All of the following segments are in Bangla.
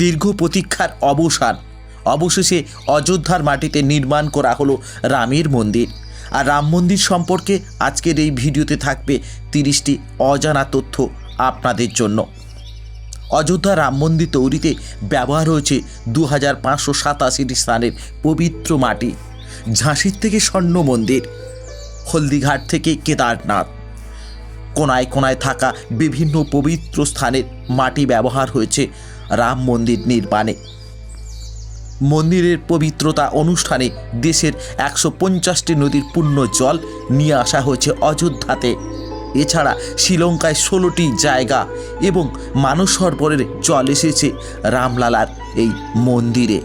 দীর্ঘ প্রতীক্ষার অবসান। অবশেষে অযোধ্যার মাটিতে নির্মাণ করা হলো রামের মন্দির। আর রাম মন্দির সম্পর্কে আজকের এই ভিডিওতে থাকবে তিরিশটি অজানা তথ্য আপনাদের জন্য। অযোধ্যা রাম মন্দির তৈরিতে ব্যবহার হয়েছে দু হাজার পাঁচশো সাতাশিটি স্থানের পবিত্র মাটি, ঝাঁসির থেকে স্বর্ণ মন্দির, হলদিঘাট থেকে কেদারনাথ। কোনায় কোনায় থাকা বিভিন্ন পবিত্র স্থানের মাটি ব্যবহার হয়েছে রাম মন্দির নির্মাণে। মন্দিরের পবিত্রতা অনুষ্ঠানে দেশের একশো পঞ্চাশটি নদীর পূর্ণ জল নিয়ে আসা হয়েছে অযোধ্যাতে। এছাড়া শ্রীলঙ্কায় ষোলোটি জায়গা এবং মানস সরোবরের জল এসেছে রামলালার এই মন্দিরে।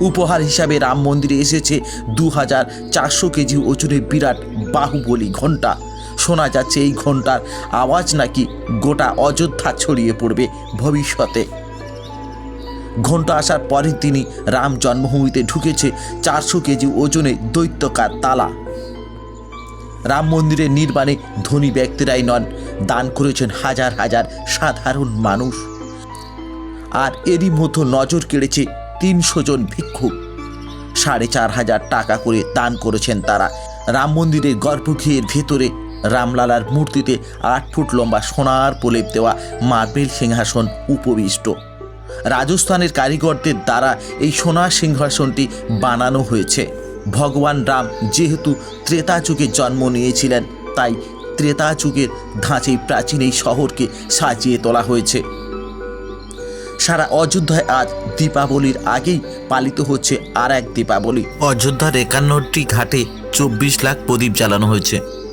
উপহার হিসাবে রাম মন্দিরে এসেছে দু হাজার চারশো কেজি ওজনের বিরাট বাহুবলী ঘণ্টা। শোনা যাচ্ছে এই ঘণ্টার আওয়াজ নাকি গোটা অযোধ্যা ছড়িয়ে পড়বে ভবিষ্যতে। ঘণ্টা আসার পরে তিনি রাম জন্মভূমিতে ঢুকেছে চারশো কেজি ওজনে দৈত্যকার তালা। রাম মন্দিরের নির্মাণে ধনী ব্যক্তিরাই নন, দান করেছেন হাজার হাজার সাধারণ মানুষ। আর এরই মতো নজর কেড়েছে তিনশো জন ভিক্ষুক সাড়ে চার হাজার টাকা করে দান করেছেন তারা। রাম মন্দিরের গর্ভগৃহের ভেতরে রামলালার মূর্তিতে আট ফুট লম্বা সোনার প্রলেপ দেওয়া মার্বেল সিংহাসন উপবিষ্ট। রাজস্থানের কারিগরদের দ্বারা এই সোনার সিংহাসনটি বানানো হয়েছে। ভগবান রাম যেহেতু ত্রেতা যুগে জন্ম নিয়েছিলেন, তাই ত্রেতা যুগের ধাঁচেই প্রাচীন এই শহরকে সাজিয়ে তোলা হয়েছে। সারা অযোধ্যায় আজ দীপাবলির আগেই পালিত হচ্ছে আর এক দীপাবলি। অযোধ্যার একান্নটি ঘাটে চব্বিশ লাখ প্রদীপ জ্বালানো হয়েছে।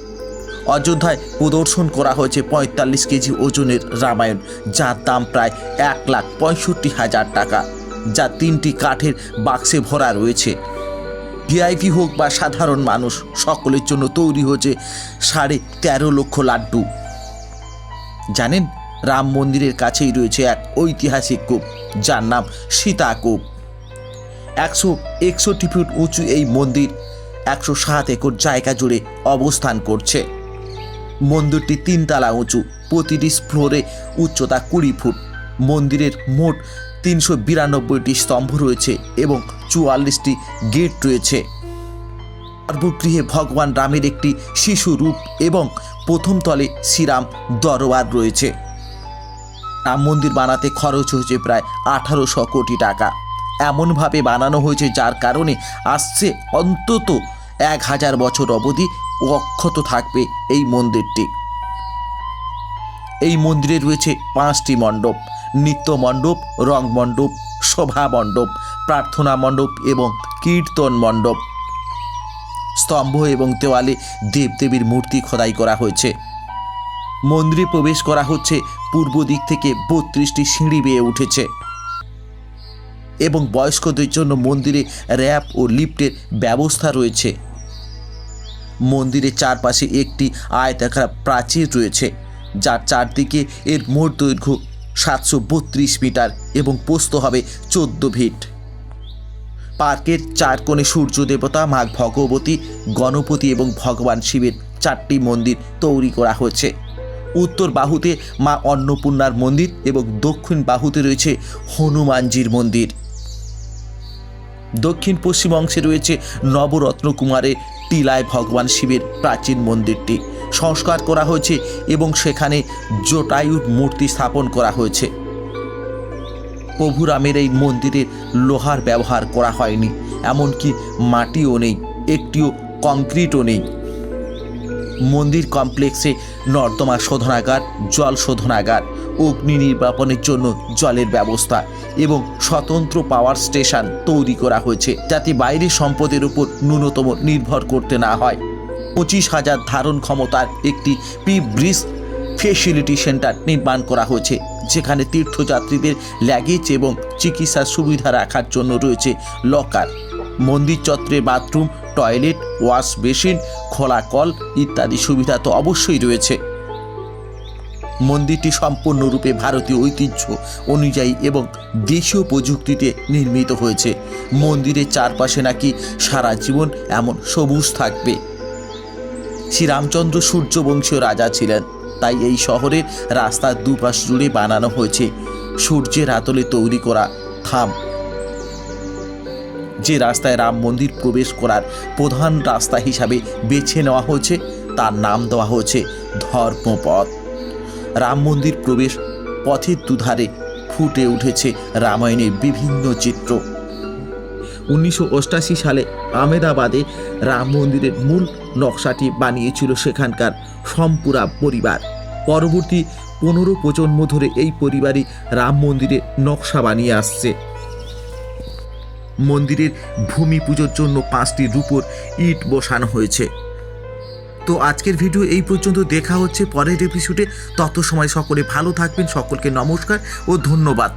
অযোধ্যায় প্রদর্শন করা হয়েছে পঁয়তাল্লিশ কেজি ওজনের রামায়ণ, যার দাম প্রায় এক লাখ পঁয়ষট্টি হাজার টাকা, যা তিনটি কাঠের বাক্সে ভরা রয়েছে। ভিআইপি হোক বা সাধারণ মানুষ, সকলের জন্য তৈরি হয়েছে সাড়ে তেরো লক্ষ লাড্ডু। জানেন, রাম মন্দিরের কাছেই রয়েছে এক ঐতিহাসিক কূপ, যার নাম সীতা কূপ। একশো একষট্টি ফুট উঁচু এই মন্দির একশো সাত একর জায়গা জুড়ে অবস্থান করছে। মন্দিরটি তিনতলা উঁচু, প্রতিটি ফ্লোরে উচ্চতা কুড়ি ফুট। মন্দিরের মোট তিনশো বিরানব্বইটি স্তম্ভ রয়েছে এবং চুয়াল্লিশটি গেট রয়েছে। গর্ভগৃহে ভগবান রামের একটি শিশু রূপ এবং প্রথম তলে শ্রীরাম দরবার রয়েছে। রাম মন্দির বানাতে খরচ হয়েছে প্রায় আঠারোশো কোটি টাকা। এমনভাবে বানানো হয়েছে যার কারণে আসছে অন্তত এক হাজার বছর অবধি অক্ষত থাকবে এই মন্দিরটি। এই মন্দিরে রয়েছে পাঁচটি মণ্ডপ, নিত্য মণ্ডপ, রং মণ্ডপ, শোভা মণ্ডপ, প্রার্থনা মণ্ডপ এবং কীর্তন মণ্ডপ। স্তম্ভ এবং দেওয়ালে দেবদেবীর মূর্তি খোদাই করা হয়েছে। মন্দিরে প্রবেশ করা হচ্ছে পূর্ব দিক থেকে বত্রিশটি সিঁড়ি বেয়ে উঠেছে। এবং বয়স্কদের জন্য মন্দিরে র্যাপ ও লিফটের ব্যবস্থা রয়েছে। মন্দিরের চারপাশে একটি আয়তাকার প্রাচীর রয়েছে, যার চারদিকে এর মোট দৈর্ঘ্য সাতশো বত্রিশ মিটার এবং পোস্ত হবে চোদ্দ ফিট। পার্কের চার কোণে সূর্য দেবতা মা ভগবতী, গণপতি এবং ভগবান শিবের চারটি মন্দির তৈরি করা হয়েছে। উত্তর বাহুতে মা অন্নপূর্ণার মন্দির এবং দক্ষিণ বাহুতে রয়েছে হনুমানজির মন্দির। দক্ষিণ পশ্চিম অংশে রয়েছে নবরত্ন কুমারের টিলায় ভগবান শিবের প্রাচীন মন্দিরটি সংস্কার করা হয়েছে এবং সেখানে জটায়ুর মূর্তি স্থাপন করা হয়েছে। প্রভুরামের এই মন্দিরে লোহার ব্যবহার করা হয়নি, এমনকি মাটিও নেই, একটিও কংক্রিটও নেই। মন্দির কমপ্লেক্সে নর্দমা শোধনাগার, জল শোধনাগার, অগ্নি নির্বাপনের জন্য জলের ব্যবস্থা এবং স্বতন্ত্র পাওয়ার স্টেশন তৈরি করা হয়েছে যাতে বাইরের সম্পদের উপর ন্যূনতম নির্ভর করতে না হয়। পঁচিশ হাজার ধারণ ক্ষমতার একটি পি ব্রিজ ফেসিলিটি সেন্টার নির্মাণ করা হয়েছে, যেখানে তীর্থযাত্রীদের ল্যাগেজ এবং চিকিৎসার সুবিধা রাখার জন্য রয়েছে লকার মন্দির চত্বরে বাথরুম, টয়লেট, ওয়াশ বেসিন, খোলা কল ইত্যাদি সুবিধা তো অবশ্যই রয়েছে। মন্দিরটি সম্পূর্ণরূপে ভারতীয় ঐতিহ্য অনুযায়ী এবং দেশীয় প্রযুক্তিতে নির্মিত হয়েছে। মন্দিরের চারপাশে নাকি সারা জীবন এমন সবুজ থাকবে। শ্রীরামচন্দ্র সূর্যবংশীয় রাজা ছিলেন, তাই এই শহরের রাস্তার দুপাশ জুড়ে বানানো হয়েছে। সূর্যের আতলে তৈরি করা থাম যে রাস্তায় রাম মন্দির প্রবেশ করার প্রধান রাস্তা হিসাবে বেছে নেওয়া হয়েছে, তার নাম দেওয়া হয়েছে ধর্মপথ। রাম মন্দির প্রবেশ পথের দুধারে ফুটে উঠেছে রামায়ণের বিভিন্ন চিত্র। উনিশশো সালে আমেদাবাদে রাম মন্দিরের মূল নকশাটি বানিয়েছিল সেখানকার সম্পুরা পরিবার। পরবর্তী পনেরো প্রজন্ম ধরে এই পরিবারই রাম মন্দিরের নকশা বানিয়ে আসছে। মন্দিরের ভূমি পুজোর জন্য পাঁচটি রূপোর ইট বসানো হয়েছে। তো আজকের ভিডিও এই পর্যন্ত। দেখা হচ্ছে পরের এপিসোডে তত সময় সকলে ভালো থাকবেন, সকলকে নমস্কার ও ধন্যবাদ।